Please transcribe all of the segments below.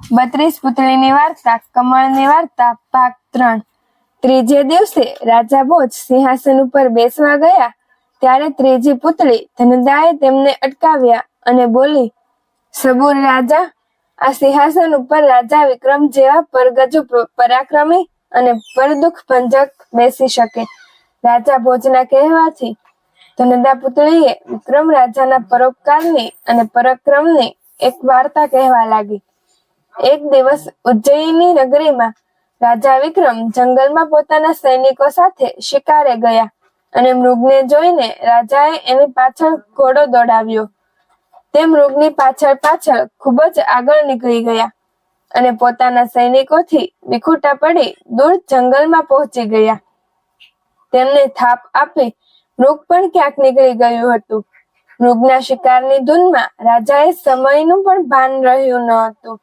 બત્રીસ પુતળીની વાર્તા, કમળની વાર્તા ભાગ ત્રણ. ત્રીજે દિવસે રાજા ભોજ સિંહાસન ઉપર બેસવા ગયા, ત્યારે ત્રીજી પુતળી ધનદાએ તેમને અટકાવ્યા અને બોલી, સબુર રાજા, આ સિંહાસન ઉપર રાજા વિક્રમ જેવા પરગજુ પરાક્રમી અને પરદુખ ભંજક બેસી શકે. રાજા ભોજના કહેવાથી ધનદા પુતળીએ વિક્રમ રાજાના પરોપકારની અને પરાક્રમની એક વાર્તા કહેવા લાગી. એક દિવસ ઉજ્જૈની નગરીમાં રાજા વિક્રમ જંગલમાં પોતાના સૈનિકો સાથે શિકારે ગયા અને મૃગને જોઈને રાજાએ એની પાછળ ઘોડો દોડાવ્યો. તે મૃગની પાછળ પાછળ ખૂબ જ આગળ નીકળી ગયા અને પોતાના સૈનિકોથી વિખૂટા પડી દૂર જંગલમાં પહોંચી ગયા. તેમને થાપ આપી મૃગ પણ ક્યાંક નીકળી ગયું હતું. મૃગના શિકારની ધૂનમાં રાજાએ સમયનું પણ ભાન રહ્યું ન હતું.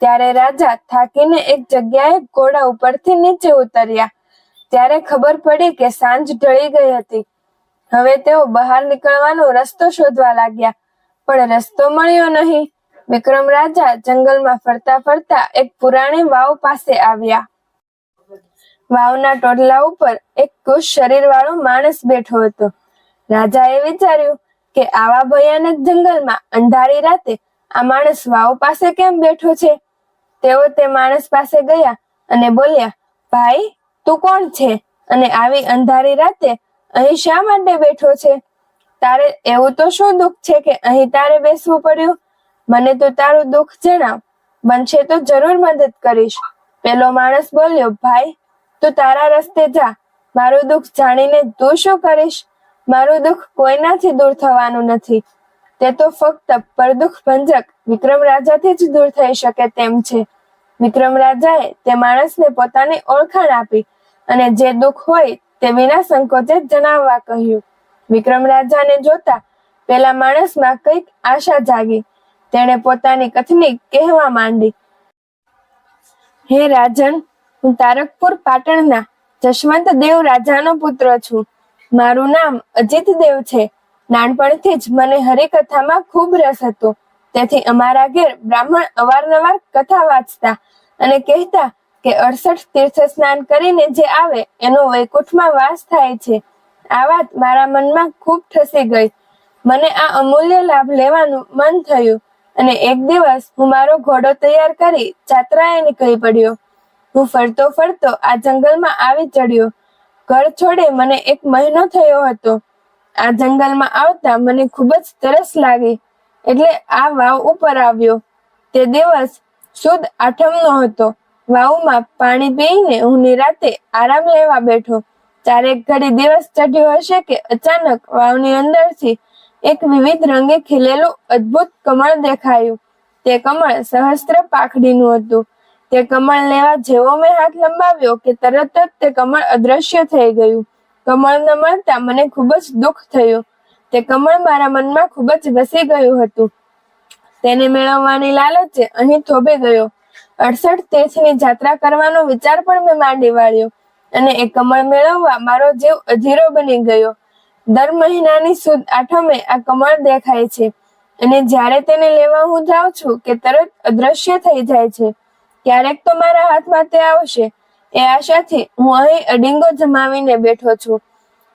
ત્યારે રાજા થાકીને એક જગ્યાએ ઘોડા ઉપરથી નીચે ઉતર્યા. ત્યારે ખબર પડી કે સાંજ ઢળી ગઈ હતી. હવે તેઓ બહાર નીકળવાનો રસ્તો શોધવા લાગ્યા, પણ રસ્તો મળ્યો નહીં. વિક્રમ રાજા જંગલમાં ફરતા ફરતા એક પુરાણી વાવ પાસે આવ્યા. વાવના ટોડલા ઉપર એક કુશ શરીર વાળો માણસ બેઠો હતો. રાજાએ વિચાર્યું કે આવા ભયાનક જંગલમાં અંધારી રાતે આ માણસ વાવ પાસે કેમ બેઠો છે? તેઓ તે માણસ પાસે ગયા અને બોલ્યા, ભાઈ, તું કોણ છે? અને આવી અંધારી રાતે અહીં શા માટે બેઠો છે? તારે એવું તો શું દુઃખ છે કે અહીં તારે બેસવું પડ્યું? મને તો તારું દુઃખ જણાવ. બનશે તો જરૂર મદદ કરીશ. પેલો માણસ બોલ્યો, ભાઈ, તું તારા રસ્તે જા. મારું દુઃખ જાણીને તું શું કરીશ? મારું દુઃખ કોઈનાથી દૂર થવાનું નથી. તે તો ફક્ત પરદુખ ભંજક વિક્રમ રાજાથી જ દૂર થઈ શકે તેમ છે. વિક્રમ રાજાએ તે માણસને પોતાની ઓળખાણ આપી અને જે દુઃખ હોય તે વિના સંકોચે જણાવવા કહ્યું. વિક્રમ રાજાને જોતા પેલા માણસમાં કંઈક આશા જાગી. તેણે પોતાની કથની કહેવા માંડી, હે રાજન, હું તારકપુર પાટણના જશવંત દેવ રાજાનો પુત્ર છું. મારું નામ અજીત દેવ છે. નાનપણથી જ મને હરિકથામાં ખૂબ રસ હતો. તેથી અમારા ઘેર બ્રાહ્મણ અવારનવાર કથા વાંચતા અને કહેતા કે અડસઠ તીર્થ સ્નાન કરીને જે આવે એનો વૈકુંઠમાં વાસ થાય છે. આ વાત મારા મનમાં ખૂબ ઠસી ગઈ. મને આ અમૂલ્ય લાભ લેવાનું મન થયું અને એક દિવસ હું મારો ઘોડો તૈયાર કરી જાત્રાએ નીકળી પડ્યો, હું ફરતો ફરતો આ જંગલમાં આવી ચડ્યો. ઘર છોડે મને એક મહિનો થયો હતો. આ જંગલમાં આવતા મને ખૂબ જ તરસ લાગી. એટલે આ વાવ ઉપર આવ્યો. તે દિવસ સુદ આઠમનો હતો. વાવમાં પાણી પીને હું નિરાતે આરામ લેવા બેઠો. ચારેક ઘડી દિવસ ચઢ્યો હશે કે અચાનક વાવની અંદરથી એક વિવિધ રંગે ખીલેલું અદ્ભુત કમળ દેખાયું. તે કમળ સહસ્ત્ર પાખડીનું હતું. તે કમળ લેવા જેવો મેં હાથ લંબાવ્યો કે તરત જ તે કમળ અદ્રશ્ય થઈ ગયું. કમળ ન મળતા મને ખૂબ જ દુઃખ થયું. તે કમળ મારા મનમાં ખૂબ જ વસી ગયું હતું. તેને મેળવવાની લાલચે અહીં થોભે ગયો. અડસઠ તીર્થની જાત્રા કરવાનો વિચાર પણ મેં માંડી વાળ્યો અને એ કમળ મેળવવા મારો જીવ અધીરો બની ગયો. દર મહિનાની સુદ આઠમે આ કમળ દેખાય છે અને જ્યારે તેને લેવા હું જાઉં છું કે તરત અદ્રશ્ય થઈ જાય છે. ક્યારેક તો મારા હાથમાં તે આવશે એ આશાથી હું અહીં અડીંગો જમાવીને બેઠો છું.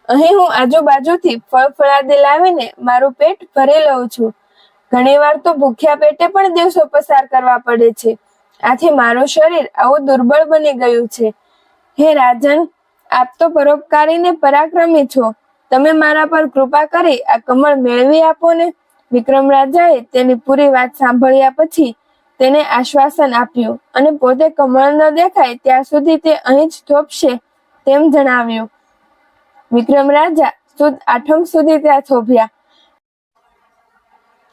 અહીં હું આજુબાજુથી ફળ ફળાદી લાવીને મારું પેટ ભરી લઉં છું. ઘણીવાર તો ભૂખ્યા પેટે પણ દિવસો પસાર કરવા પડે છે. આથી મારું શરીર આવું દુર્બળ બની ગયું છે. હે રાજન, આપ તો પરોપકારીને પરાક્રમી છો. તમે મારા પર કૃપા કરી આ કમળ મેળવી આપો ને. વિક્રમ રાજાએ તેની પૂરી વાત સાંભળ્યા પછી તેને આશ્વાસન આપ્યું અને પોતે કમળ ન દેખાય ત્યાં સુધી તે અહીં જ થોપશે તેમ જણાવ્યું. વિક્રમ રાજા સુદ આઠમ સુધી ત્યાં થોભ્યા.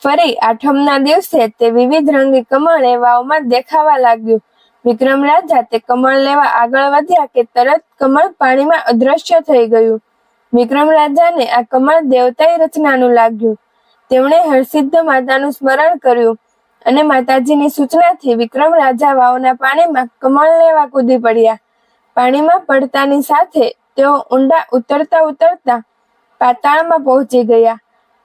ફરી આઠમના દિવસે તે વિવિધ રંગી કમળ એવાઓમાં દેખાવા લાગ્યું. વિક્રમ રાજા તે કમળ લેવા આગળ વધ્યા કે તરત કમળ પાણીમાં અદ્રશ્ય થઈ ગયું. વિક્રમ રાજાને આ કમળ દેવતાઈ રચનાનું લાગ્યું. તેમણે હરસિદ્ધ માતાનું સ્મરણ કર્યું. અને માતાજીની સૂચનાથી વિક્રમ રાજા વાવના પાણીમાં કમળ લેવા કૂદી પડ્યા. પાણીમાં પડતાની સાથે તેઓ ઊંડા ઉતરતા ઉતરતા પાતાળમાં પહોંચી ગયા.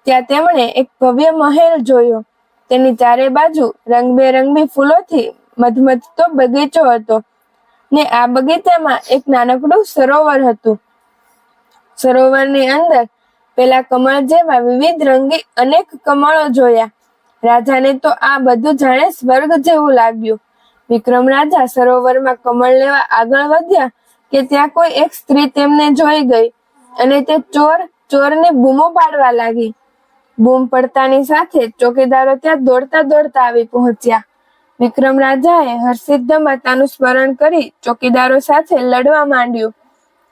ત્યાં તેમણે એક ભવ્ય મહેલ જોયો. તેની ચારે બાજુ રંગબેરંગી ફૂલોથી મધમધતો બગીચો હતો ને આ બગીચામાં એક નાનકડું સરોવર હતું. સરોવરની અંદર પેલા કમળ જેવા વિવિધ રંગી અનેક કમળો જોયા. રાજાને તો આ બધું જાણે સ્વર્ગ જેવું લાગ્યું. વિક્રમ રાજા સરોવરમાં કમળ લેવા આગળ વધ્યા કે ત્યાં કોઈ એક સ્ત્રી તેમને જોઈ ગઈ અને તે ચોર, ચોરને બૂમો પાડવા લાગી. બૂમ પડતાની સાથે ચોકીદારો ત્યાં દોડતા દોડતા આવી પહોંચ્યા. વિક્રમ રાજાએ હરસિદ્ધ માતાનું સ્મરણ કરી ચોકીદારો સાથે લડવા માંડ્યું.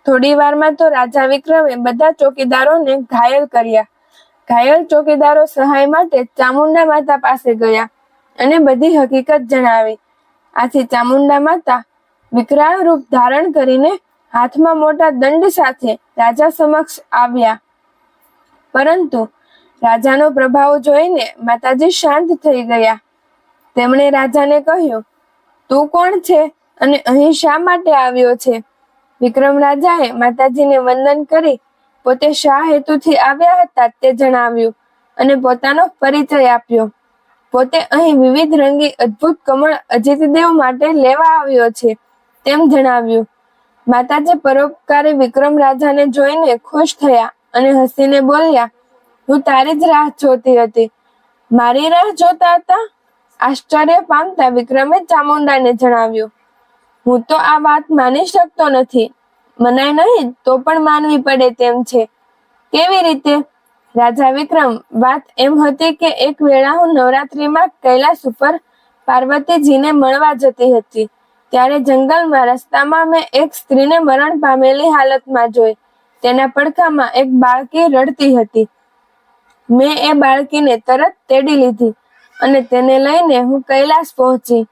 થોડી વારમાં તો રાજા વિક્રમે બધા ચોકીદારોને ઘાયલ કર્યા. ઘાયલ ચોકીદારો સહાય માટે ચામુંડા માતા પાસે ગયા અને બધી હકીકત જણાવી. આથી ચામુંડા માતા વિકરાળ રૂપ ધારણ કરીને હાથમાં મોટા દંડ સાથે રાજા સમક્ષ આવ્યા. પરંતુ રાજાનો પ્રભાવ જોઈને માતાજી શાંત થઈ ગયા. તેમણે રાજાને કહ્યું, તું કોણ છે અને અહીં શા માટે આવ્યો છે? વિક્રમ રાજાએ માતાજીને વંદન કરી પોતે શા હેતુથી આવ્યા હતા તે જણાવ્યું અને પોતાનો પરિચય આપ્યો. પોતે અહીં વિવિધ રંગી અદ્ભુત કમળ અજિતદેવ માટે લેવા આવ્યો છે તેમ જણાવ્યું. માતાજી પરોપકારી વિક્રમ રાજાને જોઈને ખુશ થયા અને હસીને બોલ્યા, હું તારી જ રાહ જોતી હતી. મારી રાહ જોતા હતા? આશ્ચર્ય પામતા વિક્રમે ચામુંડાને જણાવ્યું, હું તો આ વાત માની શકતો નથી. મનાય નહીં, તો પણ માનવી પડે તેમ છે. કેવી રીતે? રાજા વિક્રમ, વાત એમ હતી કે એક વેળા હું નવરાત્રીમાં કૈલાસ ઉપર પાર્વતીજીને મળવા જતી હતી. ત્યારે જંગલમાં રસ્તામાં મેં એક સ્ત્રીને મરણ પામેલી હાલતમાં જોઈ. તેના પડખામાં એક બાળકી રડતી હતી. મેં એ બાળકીને તરત તેડી લીધી અને તેને લઈને હું કૈલાસ પહોંચી.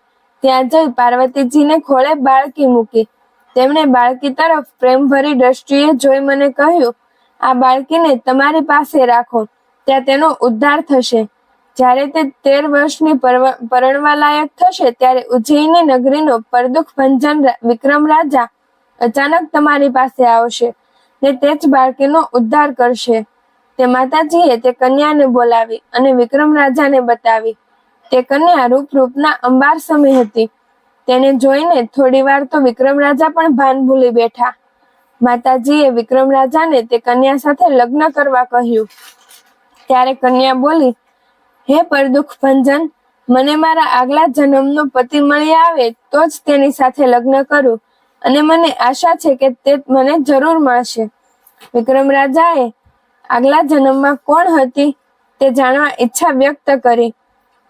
ત્યાં જઈ પાર્વતીજીને ખોળે બાળકી મૂકી. તેમણે બાળકી તરફ પ્રેમભરી દ્રષ્ટિએ જોઈ મને કહ્યું, આ બાળકીને તમારી પાસે રાખો, ત્યાં તેનો ઉદ્ધાર થશે. જ્યારે તે તેર વર્ષની પરણવા લાયક થશે, ત્યારે ઉજ્જૈની નગરીનો પરદુખ ભંજન વિક્રમ રાજા અચાનક તમારી પાસે આવશે ને તે જ બાળકીનો ઉદ્ધાર કરશે. તે માતાજીએ તે કન્યાને બોલાવી અને વિક્રમ રાજાને બતાવી. તે કન્યા રૂપ રૂપના અંબાર સમી હતી. તેને જોઈને થોડી વાર તો વિક્રમ રાજા પણ ભાન ભૂલી બેઠા. માતાજીએ વિક્રમ રાજાને તે કન્યા સાથે લગ્ન કરવા કહ્યું. ત્યારે કન્યા બોલી, હે પરદુખ ભંજન, મને મારા આગલા જન્મનો પતિ મળી આવે તો જ તેની સાથે લગ્ન કરું અને મને આશા છે કે તે મને જરૂર મળશે. વિક્રમ રાજાએ આગલા જન્મમાં કોણ હતી તે જાણવા ઈચ્છા વ્યક્ત કરી.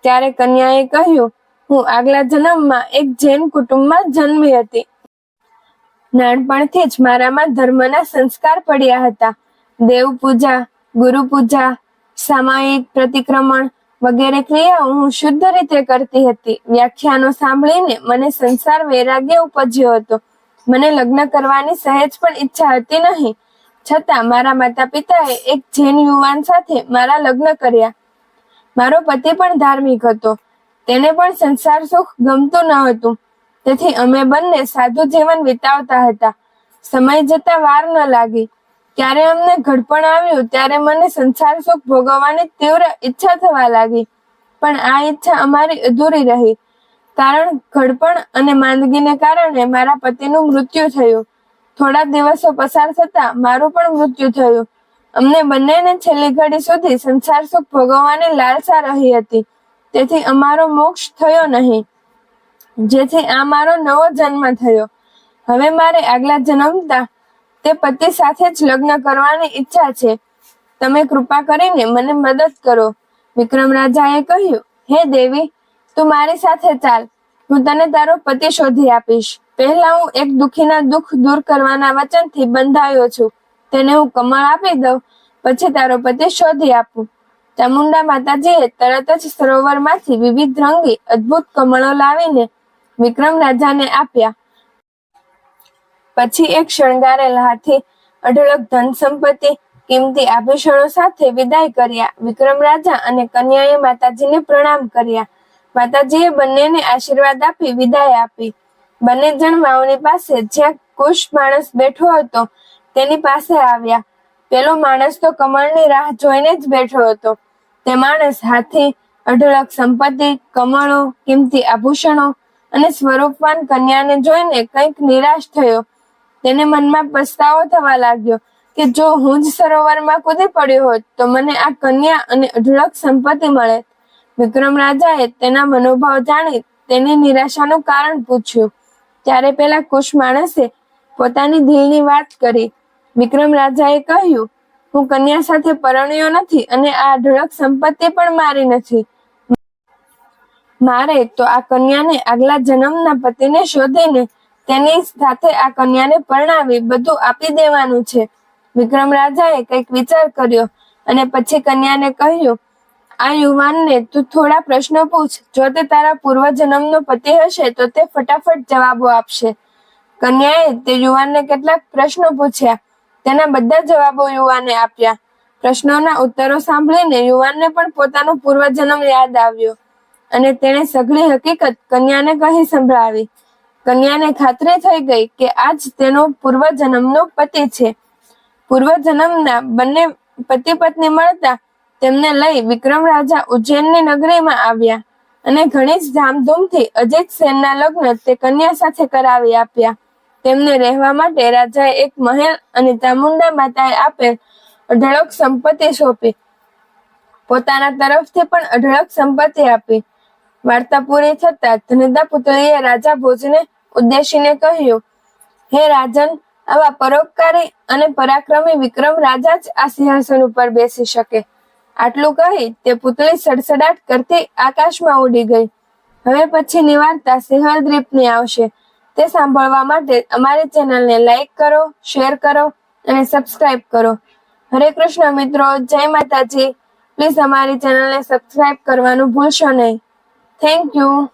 ત્યારે કન્યાએ કહ્યું હું આગલા જન્મમાં એક જૈન કુટુંબમાં જન્મી હતી. નાનપણથી જ મારામાં ધર્મના સંસ્કાર પડ્યા હતા. દેવ પૂજા, ગુરુ પૂજા, સામાયિક પ્રતિક્રમણ વગેરે ક્રિયાઓ હું શુદ્ધ રીતે કરતી હતી. વ્યાખ્યાનો સાંભળીને મને સંસાર વૈરાગ્ય ઉપજ્યો હતો. મને લગ્ન કરવાની સહેજ પણ ઈચ્છા હતી નહીં. છતાં મારા માતા પિતાએ એક જૈન યુવાન સાથે મારા લગ્ન કર્યા. મારો પતિ પણ ધાર્મિક હતો. તેને પણ સંસાર સુખ ગમતું ન હતું. તેથી અમે બંને સાધુ જીવન વિતાવતા હતા. સમય જતા વાર ન લાગી. ત્યારે અમને ઘડપણ આવ્યું, ત્યારે મને સંસાર સુખ ભોગવવાની તીવ્ર ઈચ્છા થવા લાગી. પણ આ ઈચ્છા અમારી અધૂરી રહી. કારણ ઘડપણ અને માંદગીને કારણે મારા પતિનું મૃત્યુ થયું. થોડા દિવસો પસાર થતા મારું પણ મૃત્યુ થયું. અમને બંનેને છેલ્લી ઘડી સુધી સંસાર સુખ ભોગવવાની લાલસા રહી હતી. તેથી અમારો મોક્ષ થયો નહીં. જેથી આ મારો નવો જન્મ થયો. હવે મારે આગલા જન્મતા તે પતિ સાથે જ લગ્ન કરવાની ઈચ્છા છે. તમે કૃપા કરીને મને મદદ કરો. વિક્રમ રાજાએ કહ્યું, હે દેવી, તું મારી સાથે ચાલ. હું તને તારો પતિ શોધી આપીશ. પહેલા હું એક દુખીના દુઃખ દૂર કરવાના વચનથી બંધાયો છું. તેને હું કમળ આપી દઉં. પછી તારો પતિ શોધી આપું. ચામુંડા માતાજીએ તરત જ સરોવરમાંથી વિવિધ રંગી અદ્ભુત કમળો લાવીને વિક્રમ રાજાને આપ્યા. પછી એક શણગારેલ હાથી અઢળક ધન સંપત્તિ, કિંમતી આભૂષણો સાથે વિદાય કર્યા. વિક્રમ રાજા અને કન્યાએ માતાજીને પ્રણામ કર્યા. માતાજીએ બંનેને આશીર્વાદ આપી વિદાય આપી. બંને જણ માવણી પાસે જ્યાં કુશ માણસ બેઠો હતો તેની પાસે આવ્યા. પેલો માણસ તો કમળની રાહ જોઈને જ બેઠો હતો. તે માણસ હાથે, અઢળક સંપત્તિ, કમળો, કિંમતી આભૂષણો અને સ્વરૂપવાન કન્યાને જોઈને કંઈક નિરાશ થયો. તેને મનમાં પસ્તાવો થવા લાગ્યો કે જો હું જ સરોવરમાં કૂદી પડ્યો હોત તો મને આ કન્યા અને અઢળક સંપત્તિ મળે. વિક્રમ રાજાએ તેના મનોભાવ જાણી તેની નિરાશાનું કારણ પૂછ્યું. ત્યારે પેલા કુશ માણસે પોતાની દિલની વાત કરી. વિક્રમ રાજાએ કહ્યું હું કન્યા સાથે પરણ્યો નથી અને આ અઢળક સંપત્તિ પણ મારી નથી. મારે તો આ કન્યાને આગલા જન્મના પતિને શોધીને તેની સાથે આ કન્યાને પરણાવી બધું આપી દેવાનું છે. વિક્રમ રાજાએ કંઈક વિચાર કર્યો અને પછી કન્યાને કહ્યું, આ યુવાનને તું થોડા પ્રશ્નો પૂછ. જો તે તારા પૂર્વજન્મનો પતિ હશે તો તે ફટાફટ જવાબો આપશે. કન્યાએ તે યુવાનને કેટલાક પ્રશ્નો પૂછ્યા. તેના બધા જવાબો યુવાને આપ્યા. પ્રશ્નોના ઉત્તરો સાંભળીને યુવાનને પણ પોતાનો પૂર્વજન્મ યાદ આવ્યો અને તેણે સઘળી હકીકત કન્યાને કહી સંભળાવી. કન્યાને ખાતરી થઈ ગઈ કે આ જ તેનો પૂર્વજન્મનો પતિ છે. પૂર્વજન્મના બંને પતિ પત્ની મળતા તેમને લઈ વિક્રમ રાજા ઉજ્જૈનની નગરીમાં આવ્યા અને ઘણી જ ધામધૂમથી અજીત સેનના લગ્ન તે કન્યા સાથે કરાવી આપ્યા. તેમને રહેવા માટે રાજાએ એક મહેલ અને ચામુંડા માતાએ આપેલ અઢળક સંપત્તિ સોંપી. પોતાના તરફથી પણ અઢળક સંપત્તિ આપી. વાર્તા પૂરી થતા ધનદા પુતળીએ રાજા ભોજને ઉદ્દેશીને કહ્યું, હે રાજન, આવા પરોપકારી અને પરાક્રમી વિક્રમ રાજા જ આ સિંહાસન ઉપર બેસી શકે. આટલું કહી તે પુતળી સડસડાટ કરતી આકાશમાં ઉડી ગઈ. હવે પછીની વાર્તા સિંહલ દ્વીપની આવશે. તે સાંભળવા માટે અમારી ચેનલને લાઈક કરો, શેર કરો અને સબસ્ક્રાઇબ કરો. હરે કૃષ્ણ મિત્રો, જય માતાજી. પ્લીઝ અમારી ચેનલને સબસ્ક્રાઇબ કરવાનું ભૂલશો નહીં. Thank you.